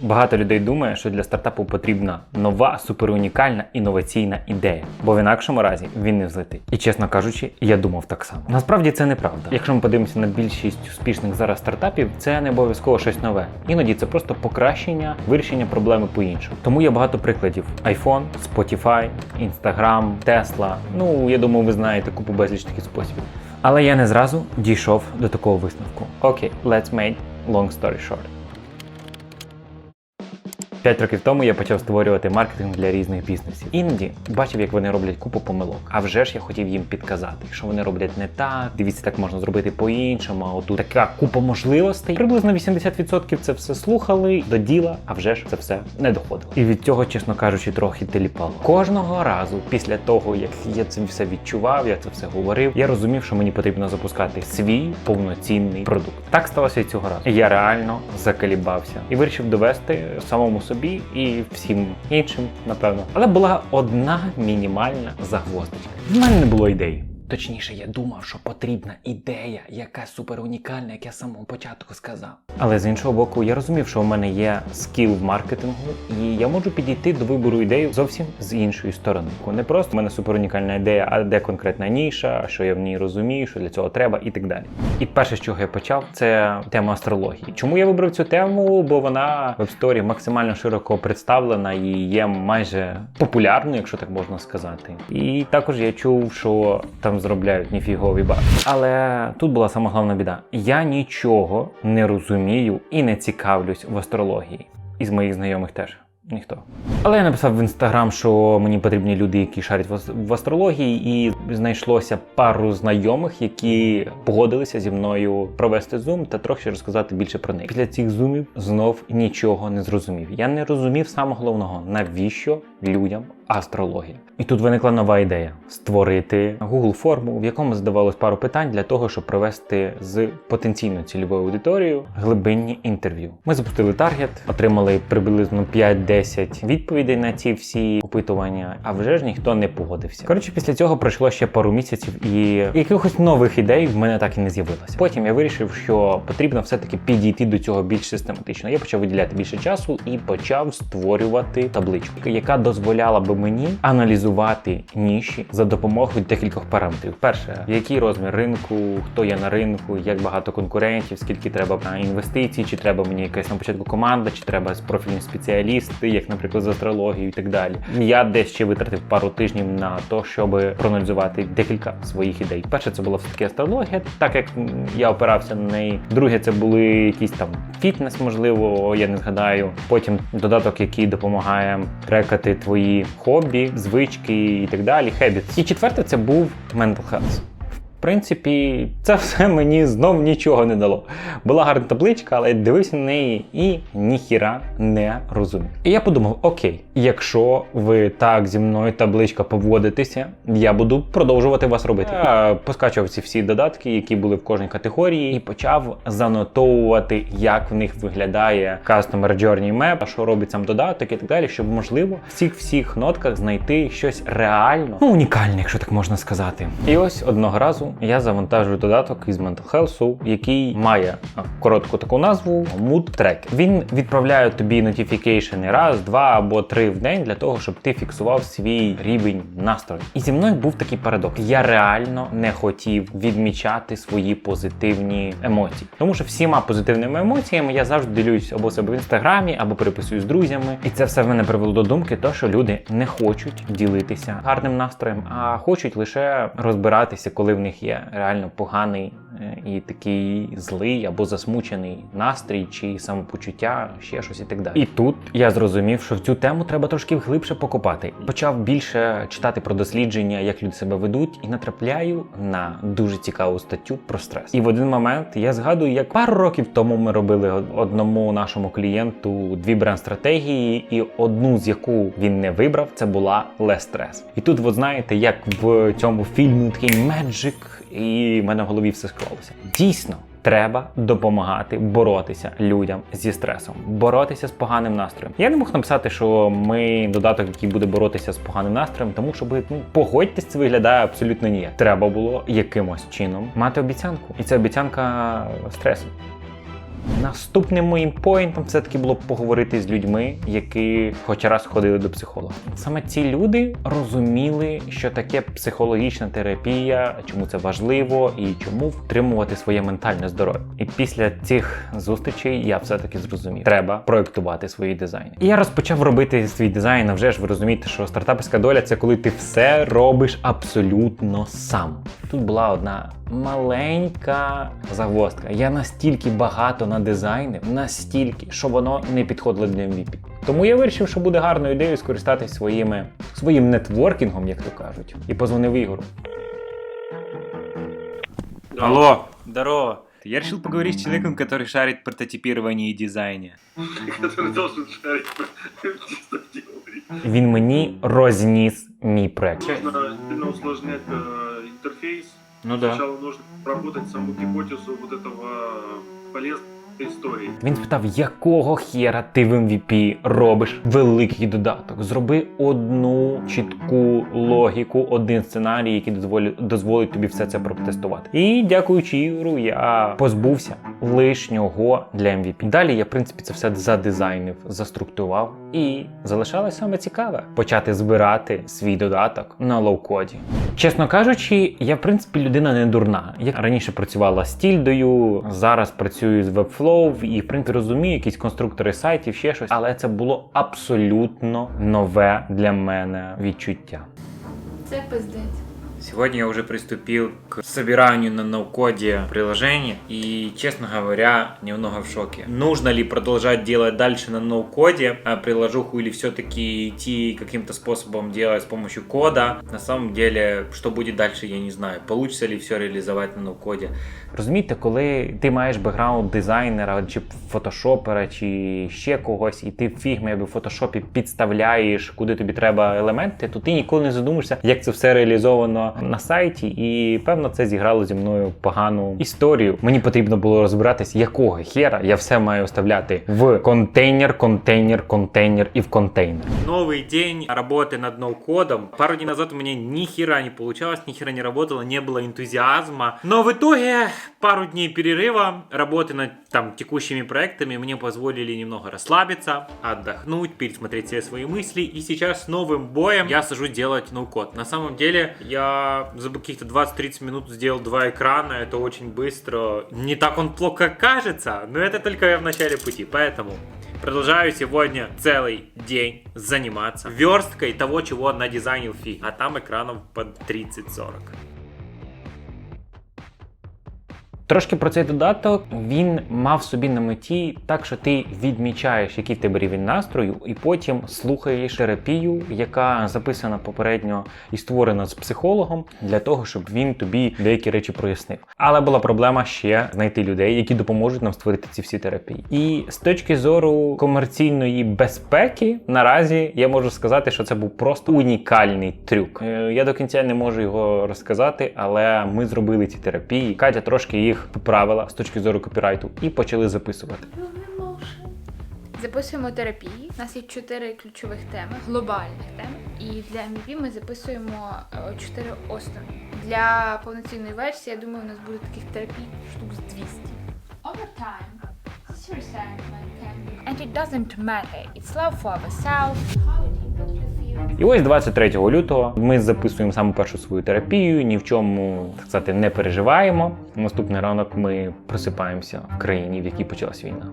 Багато людей думає, що для стартапу потрібна нова, суперунікальна інноваційна ідея, бо в інакшому разі він не взлетить. І чесно кажучи, я думав так само. Насправді це неправда. Якщо ми подивимося на більшість успішних зараз стартапів, це не обов'язково щось нове. Іноді це просто покращення вирішення проблеми по-іншому. Тому є багато прикладів: iPhone, Spotify, Instagram, Tesla. Ну я думаю, ви знаєте купу безліч таких способів. Але я не зразу дійшов до такого висновку. Окей, let's make long story short. П'ять років тому я почав створювати маркетинг для різних бізнесів. Іноді бачив, як вони роблять купу помилок. А вже ж я хотів їм підказати, що вони роблять не так. Дивіться, так можна зробити по-іншому. А отут така купа можливостей. Приблизно 80% це все слухали до діла, а вже ж це все не доходило. І від цього, чесно кажучи, трохи теліпало. Кожного разу, після того як я це все відчував, я це все говорив, я розумів, що мені потрібно запускати свій повноцінний продукт. Так сталося і цього разу. Я реально закалібався і вирішив довести самому собі і всім іншим, напевно. Але була одна мінімальна загвоздочка. В мене не було ідеї. Точніше, я думав, що потрібна ідея, яка супер унікальна, як я з самого початку сказав. Але з іншого боку, я розумів, що у мене є скіл в маркетингу, і я можу підійти до вибору ідеї зовсім з іншої сторони. Не просто в мене супер унікальна ідея, а де конкретна ніша, що я в ній розумію, що для цього треба, і так далі. І перше, з чого я почав, це тема астрології. Чому я вибрав цю тему? Бо вона в веб-сторі максимально широко представлена і є майже популярною, якщо так можна сказати. І також я чув, що там зробляють ніфігові бази. Але тут була сама головна біда. Я нічого не розумію і не цікавлюсь в астрології. Із моїх знайомих теж. Ніхто. Але я написав в інстаграм, що мені потрібні люди, які шарять в астрології, і знайшлося пару знайомих, які погодилися зі мною провести зум та трохи розказати більше про них. Після цих зумів знов нічого не зрозумів. Я не розумів самого головного, навіщо людям астрологія. І тут виникла нова ідея: створити Google форму, в якому задавалось пару питань для того, щоб провести з потенційною цільовою аудиторією глибинні інтерв'ю. Ми запустили таргет, отримали приблизно 5-10 відповідей на ці всі опитування, а вже ж ніхто не погодився. Коротше, після цього пройшло ще пару місяців, і якихось нових ідей в мене так і не з'явилося. Потім я вирішив, що потрібно все-таки підійти до цього більш систематично. Я почав виділяти більше часу і почав створювати табличку, яка дозволяла би мені аналізувати ніші за допомогою декількох параметрів. Перше, який розмір ринку, хто є на ринку, як багато конкурентів, скільки треба інвестицій, чи треба мені якась на початку команда, чи треба профільні спеціалісти, як, наприклад, з астрологією і так далі. Я десь ще витратив пару тижнів на те, щоб проаналізувати декілька своїх ідей. Перше, це була все таки астрологія, так як я опирався на неї. Друге, це були якісь там фітнес, можливо, я не згадаю. Потім додаток, який допомагає трекати твої хобі, звички і так далі. Habits. І четверте, це був mental health. В принципі, це все мені знов нічого не дало. Була гарна табличка, але я дивився на неї і ніхіра не розумів. І я подумав: окей, якщо ви так зі мною табличка поводитеся, я буду продовжувати вас робити. Я поскачував ці всі додатки, які були в кожній категорії, і почав занотовувати, як в них виглядає Customer Journey Map, що робить сам додаток і так далі, щоб можливо в цих всіх нотках знайти щось реально ну, унікальне, якщо так можна сказати. І ось одного разу я завантажую додаток із Mental Health, який має коротку таку назву Mood Track. Він відправляє тобі нотіфікейшени раз, два або три в день для того, щоб ти фіксував свій рівень настрою. І зі мною був такий парадокс. Я реально не хотів відмічати свої позитивні емоції, тому що всіма позитивними емоціями я завжди ділюсь або себе в інстаграмі, або переписую з друзями. І це все в мене привело до думки, то що люди не хочуть ділитися гарним настроєм, а хочуть лише розбиратися, коли в них є реально поганий і такий злий або засмучений настрій чи самопочуття, ще щось і так далі. І тут я зрозумів, що в цю тему треба трошки глибше покопати. Почав більше читати про дослідження, як люди себе ведуть, і натрапляю на дуже цікаву статтю про стрес. І в один момент я згадую, як пару років тому ми робили одному нашому клієнту дві бренд-стратегії, і одну з яку він не вибрав, це була лес стрес. І тут, ви знаєте, як в цьому фільмі такий меджик, і в мене в голові все склалося. Дійсно. Треба допомагати боротися людям зі стресом, боротися з поганим настроєм. Я не мог написати, що ми додаток, який буде боротися з поганим настроєм, тому що ну погодьтесь, це виглядає абсолютно ніяк. Треба було якимось чином мати обіцянку, і це обіцянка стресу. Наступним моїм поінтом все-таки було поговорити з людьми, які хоч раз ходили до психолога. Саме ці люди розуміли, що таке психологічна терапія, чому це важливо і чому втримувати своє ментальне здоров'я. І після цих зустрічей я все-таки зрозумів, треба проєктувати свої дизайни. І я розпочав робити свій дизайн. А вже ж ви розумієте, що стартаперська доля це коли ти все робиш абсолютно сам. Тут була одна маленька загвоздка. Я настільки багато надизайнив, настільки, що воно не підходило для MVP. Тому я вирішив, що буде гарною ідеєю скористатись своїми своїм нетворкінгом, як то кажуть, і позвонив Ігору. Алло, здорово. Я решил поговорить с человеком, который шарит в прототипировании и дизайне. который должен шарить чисто в теории. Він мені розніс мій проект. Нужно сильно усложнять э, интерфейс. Ну да. Сначала нужно проработать саму гипотезу вот этого полезной истории. Він спитав, якого хера ти в MVP робиш великий додаток. Зроби одну чітку логіку, один сценарій, який дозволить, дозволить тобі все це протестувати. І дякуючи Ігору, я позбувся лишнього для MVP. Далі я, в принципі, це все задизайнив, заструктурував і залишалось саме цікаве почати збирати свій додаток на лоу-коді. Чесно кажучи, я в принципі людина не дурна. Я раніше працювала з тільдою, зараз працюю з Webflow і в принципі розумію якісь конструктори сайтів, ще щось, але це було абсолютно нове для мене відчуття. Це пиздець. Сегодня я уже приступил к собиранию на ноу-коде приложения и, честно говоря, немного в шоке. Нужно ли продолжать делать дальше на ноу-коде приложуху или все-таки идти каким-то способом делать с помощью кода? На самом деле, что будет дальше, я не знаю. Получится ли все реализовать на ноу-коде? Розумієте, коли ти маєш бекграунд дизайнера чи фотошопера, чи ще когось, і ти в фігмі в фотошопі підставляєш, куди тобі треба елементи, то ти ніколи не задумаєшся, як це все реалізовано на сайті. І певно, це зіграло зі мною погану історію. Мені потрібно було розбиратись, якого хера я все маю вставляти в контейнер, контейнер, контейнер і в контейнер. Новый день работы над ноу-кодом. Пару дней назад у меня ни хера не получалось, ни хера не работало, не было энтузиазма. Но в итоге пару дней перерыва работы над там текущими проектами мне позволили немного расслабиться, отдохнуть, пересмотреть все свои мысли. И сейчас с новым боем я сажусь делать ноу-код. На самом деле я за каких-то 20-30 минут сделал два экрана. Это очень быстро. Не так он плохо кажется, но это только я в начале пути. Поэтому Продолжаю сегодня целый день заниматься версткой того, чего надизайнил Фи. А там экранов под 30-40. Трошки про цей додаток він мав собі на меті так, що ти відмічаєш, який в тебе рівень настрою, і потім слухаєш терапію, яка записана попередньо і створена з психологом, для того, щоб він тобі деякі речі прояснив. Але була проблема ще знайти людей, які допоможуть нам створити ці всі терапії. І з точки зору комерційної безпеки, наразі я можу сказати, що це був просто унікальний трюк. Е, Я до кінця не можу його розказати, але ми зробили ці терапії. Катя трошки їх поправила з точки зору копірайту і почали записувати. Записуємо терапії. У нас є чотири ключових теми, глобальних тем. І для MVP ми записуємо е, чотири основні. Для повноцінної версії, я думаю, у нас буде таких терапій штук з 200. Over time, this resentment can be... And it doesn't matter. It's love for ourselves. І ось 23 лютого ми записуємо саму першу свою терапію, ні в чому так сказати не переживаємо. Наступний ранок ми просипаємося в країні, в якій почалась війна.